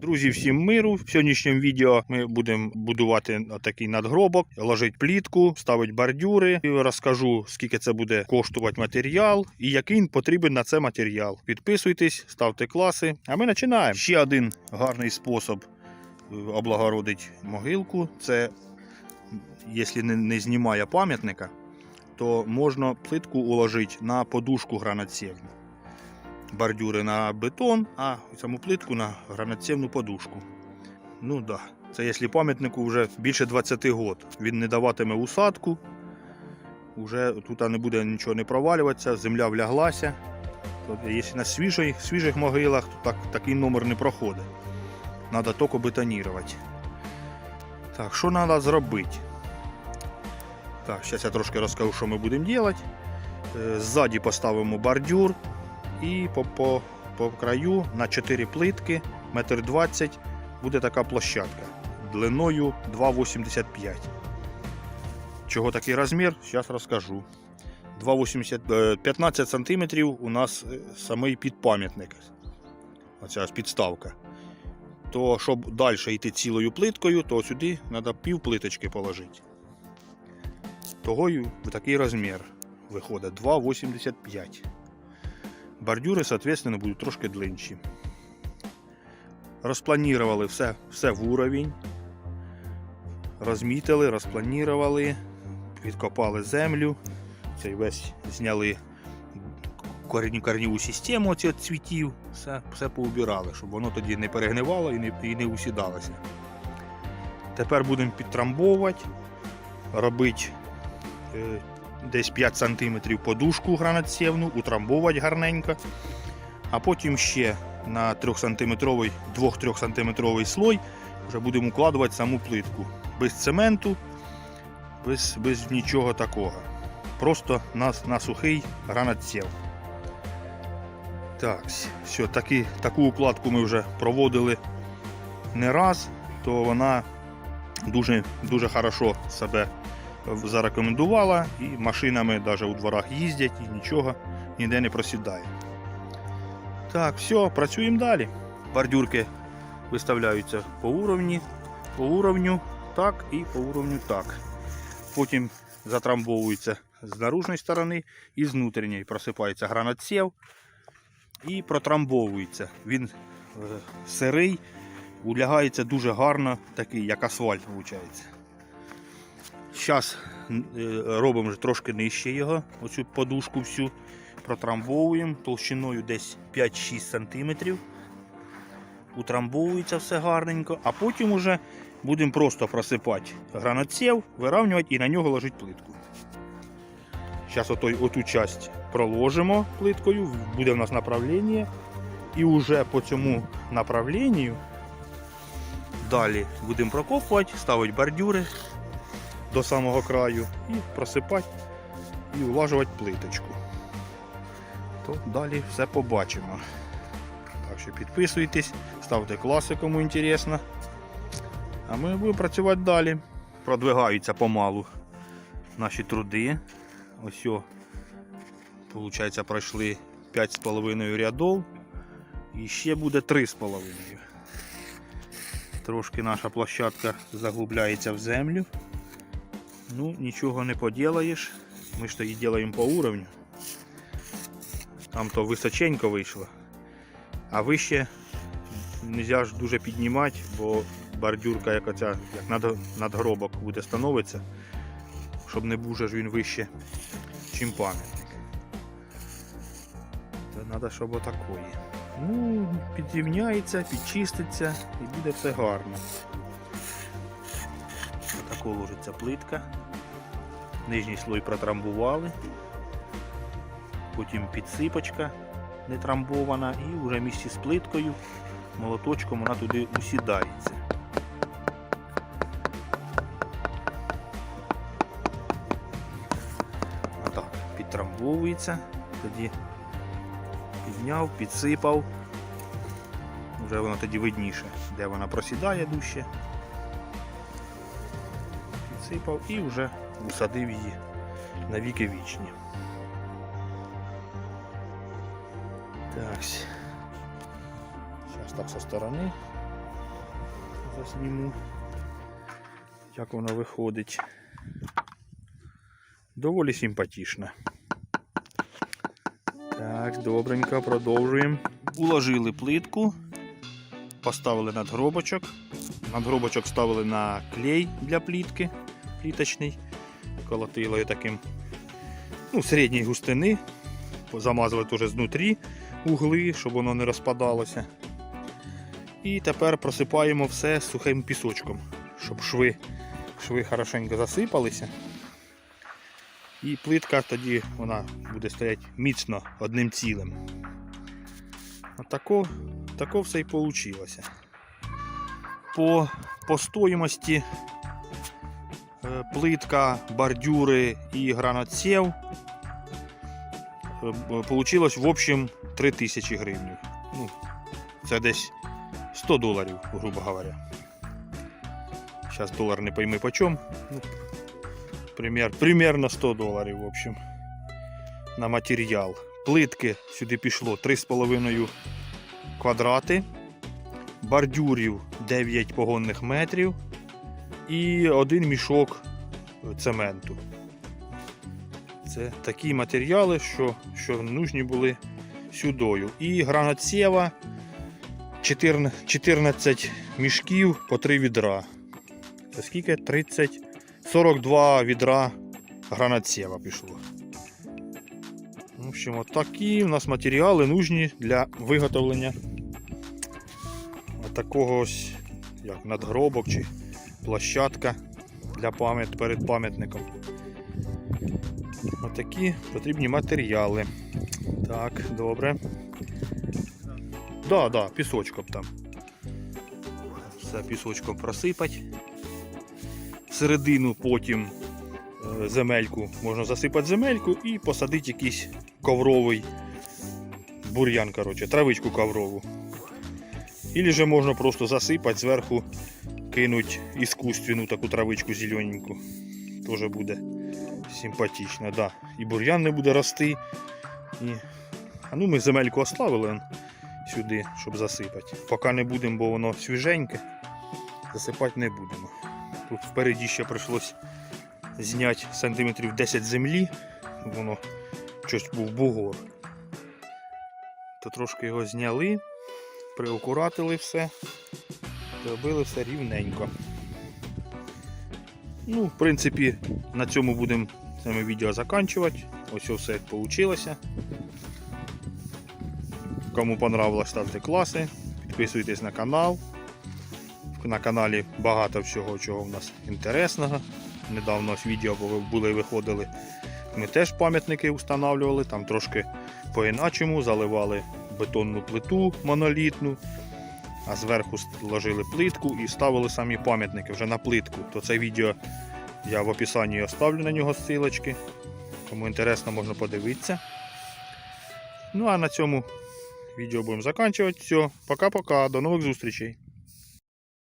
Друзі, всім миру. В сьогоднішньому відео ми будемо будувати такий надгробок, ложити плітку, ставити бордюри. І розкажу, скільки це буде коштувати матеріал і який потрібен на це матеріал. Підписуйтесь, ставте класи. А ми починаємо. Ще один гарний спосіб е, облагородити могилку. Це якщо не, знімає пам'ятника, то можна плитку уложити на подушку гранатсєвну бордюри на бетон, а саму плитку на гранатсєвну подушку. Ну да. Це якщо пам'ятнику вже більше 20 років. Він не даватиме усадку. Уже тут не буде нічого не провалюватися, земля вляглася. Тобто, якщо на свіжих, свіжих могилах, то так, такий номер не проходить. Треба тільки бетонувати. Так, що треба зробити? Так, зараз я трошки розкажу, що ми будемо робити. Е, Ззаді поставимо бордюр і по, по, по краю на 4 плитки, метр 20 буде така площадка длиною 2,85. Чого такий розмір? Зараз розкажу. 2,80, е, 15 см у нас е, самий підпам'ятник. Оця підставка. То щоб далі йти цілою плиткою, то сюди треба пів плиточки положити. Того такий розмір виходить 2,85. Бордюри, соответственно, будуть трошки длинші. Розпланірували все, все в уровень. Розмітили, розпланірували, відкопали землю. Цей весь зняли корінь, корніву систему оці от цвітів, все, все поубирали, щоб воно тоді не перегнивало і не, і не усідалося. Тепер будемо підтрамбовувати, робити е, десь 5 см подушку гранатсєвну, утрамбовувати гарненько, а потім ще на 3-сантиметровий, 2-3 сантиметровий слой вже будемо укладувати саму плитку. Без цементу, без, без нічого такого. Просто на, на сухий гранатсєв. Так, все, таки, таку укладку ми вже проводили не раз, то вона дуже, дуже хорошо себе зарекомендувала, і машинами навіть у дворах їздять і нічого ніде не просідає. Так, все, працюємо далі. Бордюрки виставляються по уровні, по уровню так і по уровню так. Потім затрамбовуються з наружної сторони і з внутрішньої просипається гранатсів і протрамбовується. Він е, сирий, улягається дуже гарно, такий, як асфальт виходить. Зараз робимо вже трошки нижче його, оцю подушку всю протрамбовуємо толщиною десь 5-6 см. Утрамбовується все гарненько, а потім уже будемо просто просипати гранатсів, виравнювати і на нього ложити плитку. Зараз оту часть проложимо плиткою, буде в нас направлення. І вже по цьому направленню далі будемо прокопувати, ставити бордюри до самого краю і просипати і улажувати плиточку. То далі все побачимо. Так що підписуйтесь, ставте класи, кому інтересно. А ми будемо працювати далі. Продвигаються помалу наші труди. Ось, виходить, пройшли 5,5 рядов. І ще буде 3,5. Трошки наша площадка заглубляється в землю. Ну, нічого не поділаєш. Ми ж то її робимо по уровню. Там то височенько вийшло. А вище не можна ж дуже піднімати, бо бордюрка, як оця, як над, надгробок буде становитися, щоб не був ж він вище, чим пам'ятник. Це треба, щоб отакої. Ну, підрівняється, підчиститься і буде все гарно. Отако ложиться плитка. Нижній слой протрамбували. Потім підсипочка не трамбована і вже місці з плиткою молоточком вона туди усідається. Отак, підтрамбовується, тоді підняв, підсипав. Вже воно тоді видніше, де вона просідає дужче підсипав і вже усадив її на віки вічні. Так. Зараз так со сторони. зніму, як воно виходить. Доволі симпатична. Так, добренько, продовжуємо. Уложили плитку, поставили надгробочок. Надгробочок ставили на клей для плітки пліточний. Колотили його таким ну, середньої густини. Замазали теж знутрі угли, щоб воно не розпадалося. І тепер просипаємо все сухим пісочком, щоб шви, шви хорошенько засипалися. І плитка тоді вона буде стояти міцно одним цілим. Отако, тако все і вийшло. По, по стоїмості плитка, бордюри і гранатсів Получилось в общем 3000 гривень. Ну, це десь 100 доларів, грубо говоря. Зараз долар не пойми по чому. Ну, пример, примерно 100 доларів, в общем, на матеріал. Плитки сюди пішло 3,5 квадрати, бордюрів 9 погонних метрів і один мішок цементу. Це такі матеріали, що, що нужні були сюдою. І гранатсєва 14, 14 мішків по 3 відра. Це скільки? 30, 42 відра гранатсєва пішло. В общем, от такі у нас матеріали нужні для виготовлення такого ось як надгробок чи площадка для пам'ят перед пам'ятником. Отакі потрібні матеріали. Так, добре. Да, да, пісочком там. Все пісочком просипать. Всередину потім е, земельку можна засипати земельку і посадити якийсь ковровий бур'ян, коротше, травичку коврову. Ілі же можна просто засипати зверху, кинуть іскусственну таку травичку зелененьку. Теж буде симпатично, да. І бур'ян не буде рости. І... А ну ми земельку оставили сюди, щоб засипати. Поки не будемо, бо воно свіженьке, засипати не будемо. Тут впереді ще прийшлось зняти сантиметрів 10 землі, воно щось був бугор. То трошки його зняли, приокуратили все, зробили все рівненько. Ну, в принципі, на цьому будемо саме відео закінчувати. Ось все як вийшло. Кому понравилось, ставте класи, підписуйтесь на канал. На каналі багато всього, чого в нас інтересного. Недавно ось відео були виходили. Ми теж пам'ятники встановлювали, там трошки по-іначому заливали бетонну плиту монолітну, а зверху ложили плитку і ставили самі пам'ятники вже на плитку. То це відео я в описанні оставлю на нього ссылочки. Кому інтересно, можна подивитися. Ну а на цьому відео будемо закінчувати. Все, пока-пока, до нових зустрічей.